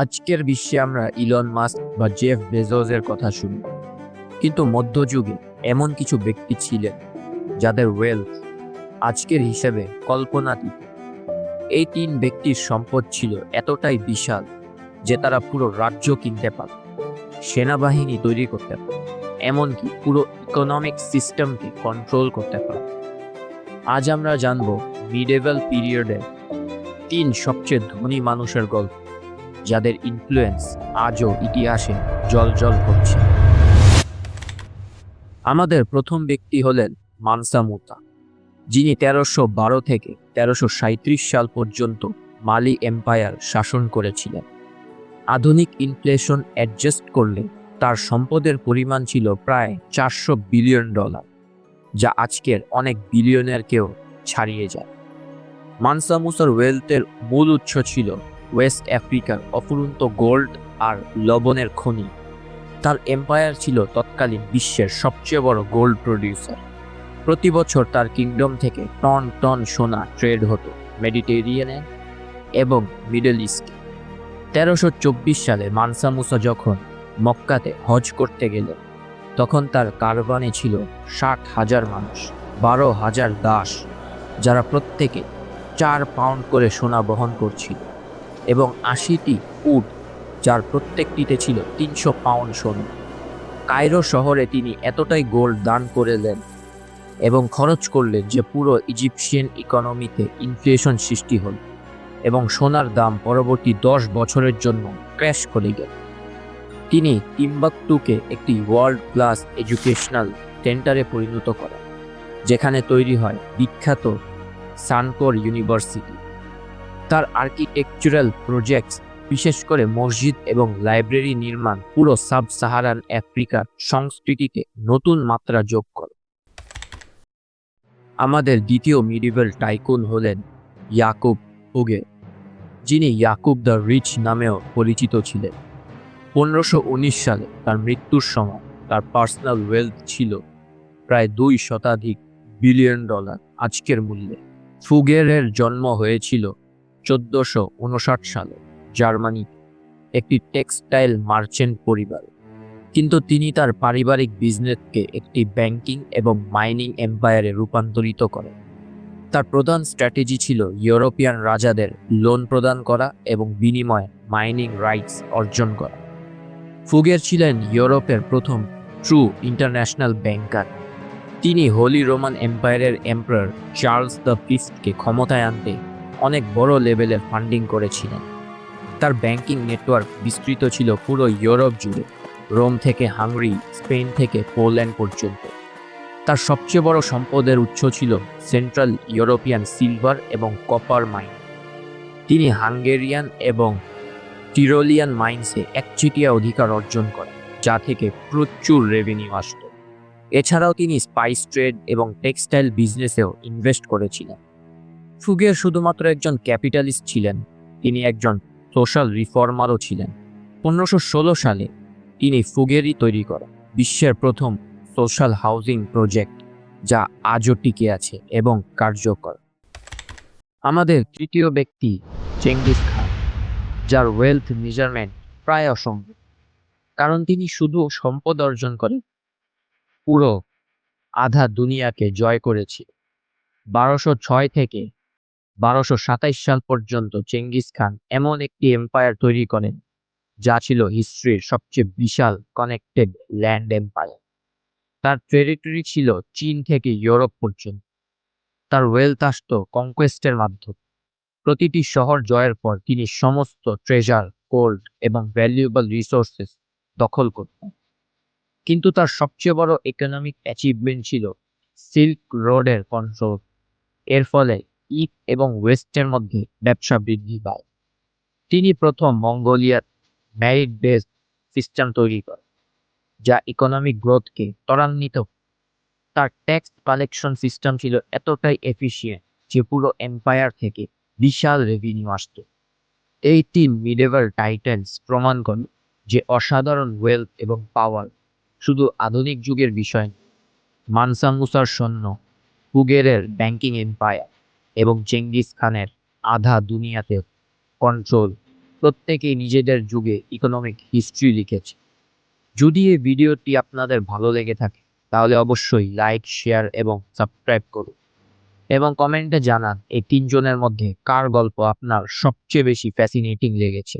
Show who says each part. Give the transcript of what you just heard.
Speaker 1: আজকের বিশ্বে আমরা ইলন মাস্ক বা জেফ বেজোসের কথা শুনি। কিন্তু মধ্যযুগে এমন কিছু ব্যক্তি ছিলেন যাদের ওয়েলথ আজকের হিসেবে কল্পনাতীত। এই তিন ব্যক্তির সম্পদ ছিল এতটাই বিশাল যে তারা পুরো রাজ্য কিনতে পারত, সেনাবাহিনী তৈরি করতে পারত, এমনকি পুরো ইকোনমিক সিস্টেমকে কন্ট্রোল করতে পারত। আজ আমরা জানব মিডেভাল পিরিয়ডে তিন সবচেয়ে ধনী মানুষের গল্প। যাদের ইনফ্লুয়েন্স আজও ইতিহাসে জল করছে। আমাদের প্রথম ব্যক্তি হলেন মানসা মুতা, যিনি তেরোশো বারো থেকে তেরোশো সাঁত্রিশ সাল পর্যন্ত মালি এম্পায়ার শাসন করেছিলেন। আধুনিক ইনফ্লেশন অ্যাডজাস্ট করলে তার সম্পদের পরিমাণ ছিল প্রায় চারশো বিলিয়ন ডলার, যা আজকের অনেক বিলিয়নেরকেও ছাড়িয়ে যায়। মানসা মুসার ওয়েলথের মূল উৎস ছিল ওয়েস্ট আফ্রিকার অফুরন্ত গোল্ড আর লবণের খনি। তার এম্পায়ার ছিল তৎকালীন বিশ্বের সবচেয়ে বড় গোল্ড প্রডিউসার। প্রতি বছর তার কিংডম থেকে টন টন সোনা ট্রেড হতো মেডিটেরিয়ানে এবং মিডল ইস্টে। তেরোশো চব্বিশ সালে মানসা মুসা যখন মক্কাতে হজ করতে গেলেন, তখন তার কারবানে ছিল ষাট হাজার মানুষ, বারো হাজার দাস, যারা প্রত্যেকে চার পাউন্ড করে সোনা বহন করছিল। এবং আশিটি উট, যার প্রত্যেকটিতে ছিল তিনশো পাউন্ড সোনা। কায়রো শহরে তিনি এতটাই গোল্ড দান করলেন এবং খরচ করলেন যে পুরো ইজিপশিয়ান ইকোনমিতে ইনফ্লেশন সৃষ্টি হল এবং সোনার দাম পরবর্তী দশ বছরের জন্য ক্র্যাশ করে গেল। তিনি টিম্বাকটুকে একটি ওয়ার্ল্ড ক্লাস এডুকেশনাল সেন্টারে পরিণত করেন, যেখানে তৈরি হয় বিখ্যাত সানকোর ইউনিভার্সিটি। তার আর্কিটেকচারাল প্রজেক্টস বিশেষ করে মসজিদ এবং লাইব্রেরি নির্মাণ, পুরো সাব সাহারান আফ্রিকার সংস্কৃতিতে নতুন মাত্রা যোগ করে। আমাদের দ্বিতীয় মিডিভেল টাইকুন হলেন ইয়াকুব ওগে যিনি ইয়াকুব দ্য রিচ নামেও পরিচিত ছিলেন। পনেরোশো সালে তার মৃত্যুর সময় তার পার্সোনাল ওয়েলথ ছিল প্রায় দুই শতাধিক বিলিয়ন ডলার, আজকের মূল্যে। ফুগেরের জন্ম হয়েছিল চোদ্দশো উনষাট সালে জার্মানি একটি টেক্সটাইল মার্চেন্ট পরিবার। কিন্তু তিনি তার পারিবারিক বিজনেসকে একটি ব্যাংকিং এবং মাইনিং এম্পায়ারে রূপান্তরিত করেন। তার প্রধান স্ট্র্যাটেজি ছিল ইউরোপিয়ান রাজাদের লোন প্রদান করা এবং বিনিময়ে মাইনিং রাইটস অর্জন করা। ফুগের ছিলেন ইউরোপের প্রথম ট্রু ইন্টারন্যাশনাল ব্যাংকার। তিনি হোলি রোমান এম্পায়ারের এম্পায়ার চার্লস দ্য ফিফথকে ক্ষমতায় আনতে অনেক বড় লেভেলের ফান্ডিং করেছিলেন। তার ব্যাংকিং নেটওয়ার্ক বিস্তৃত ছিল পুরো ইউরোপ জুড়ে, রোম থেকে হাঙ্গরি, স্পেন থেকে পোল্যান্ড পর্যন্ত। তার সবচেয়ে বড় সম্পদের উৎস ছিল সেন্ট্রাল ইউরোপিয়ান সিলভার এবং কপার মাইন। তিনি হাঙ্গেরিয়ান এবং টিরোলিয়ান মাইন্সে একচেটিয়া অধিকার অর্জন করেন, যা থেকে প্রচুর রেভিনিউ আসত। এছাড়াও তিনি স্পাইস ট্রেড এবং টেক্সটাইল বিজনেসেও ইনভেস্ট করেছিলেন। ফুগের শুধুমাত্র একজন ক্যাপিটালিস্ট ছিলেন। তিনি একজন সোশ্যাল রিফর্মারও ছিলেন। পনেরোশো ষোলো সালে তিনি ফুগেরই তৈরি করেন বিশ্বের প্রথম সোশ্যাল হাউজিং প্রজেক্ট, যা আজও টিকে আছে এবং কার্যকর। আমাদের তৃতীয় ব্যক্তি চেঙ্গিস খান, যার ওয়েলথ মেজারমেন্ট প্রায় অসম্ভব। কারণ তিনি শুধু সম্পদ অর্জন করেন, পুরো আধা দুনিয়াকে জয় করেছে। বারোশো ছয় থেকে বারোশো সাতাইশ সাল পর্যন্ত চেঙ্গিস খান এমন একটি এম্পায়ার তৈরি করেন, যা ছিল হিস্ট্রির সবচেয়ে বিশাল কানেক্টেড ল্যান্ড এম্পায়ার তার টেরিটরি ছিল চীন থেকে ইউরোপ পর্যন্ত। তার ওয়েলথ আসত কনকোয়েস্টের মাধ্যমে। প্রতিটি শহর জয়ের পর তিনি সমস্ত ট্রেজার গোল্ড এবং ভ্যালুয়েবল রিসোর্সেস দখল করতেন। কিন্তু তার সবচেয়ে বড় ইকোনমিক অ্যাচিভমেন্ট ছিল সিল্ক রোডের কন্ট্রোল এর ফলে ইস্ট এবং ওয়েস্টের মধ্যে ব্যবসা বৃদ্ধি পায় তিনি প্রথম মঙ্গোলিয়ার ম্যারিট বেসড সিস্টেম তৈরি করেন, যা ইকোনমিক গ্রোথকে ত্বরান্বিত তার ট্যাক্স কালেকশন সিস্টেম ছিল এতটাই এফিসিয়েন্ট যে পুরো এম্পায়ার থেকে বিশাল রেভিনিউ আসত এই তিন মিডেভাল টাইটেলস প্রমাণ করে যে অসাধারণ ওয়েলথ এবং পাওয়ার শুধু আধুনিক যুগের বিষয় নয়। মানসা সৈন্য ফুগেরের ব্যাংকিং এম্পায়ার এবং চেঙ্গিস খানের আধা দুনিয়াতে কন্ট্রোল প্রত্যেকেই নিজেদের যুগে ইকোনমিক হিস্ট্রি লিখেছে। যদি এই ভিডিওটি আপনাদের ভালো লেগে থাকে, তাহলে অবশ্যই লাইক শেয়ার এবং সাবস্ক্রাইব করুন। এবং কমেন্টে জানান, এই তিনজনের মধ্যে কার গল্প আপনার সবচেয়ে বেশি ফ্যাসিনেটিং লেগেছে?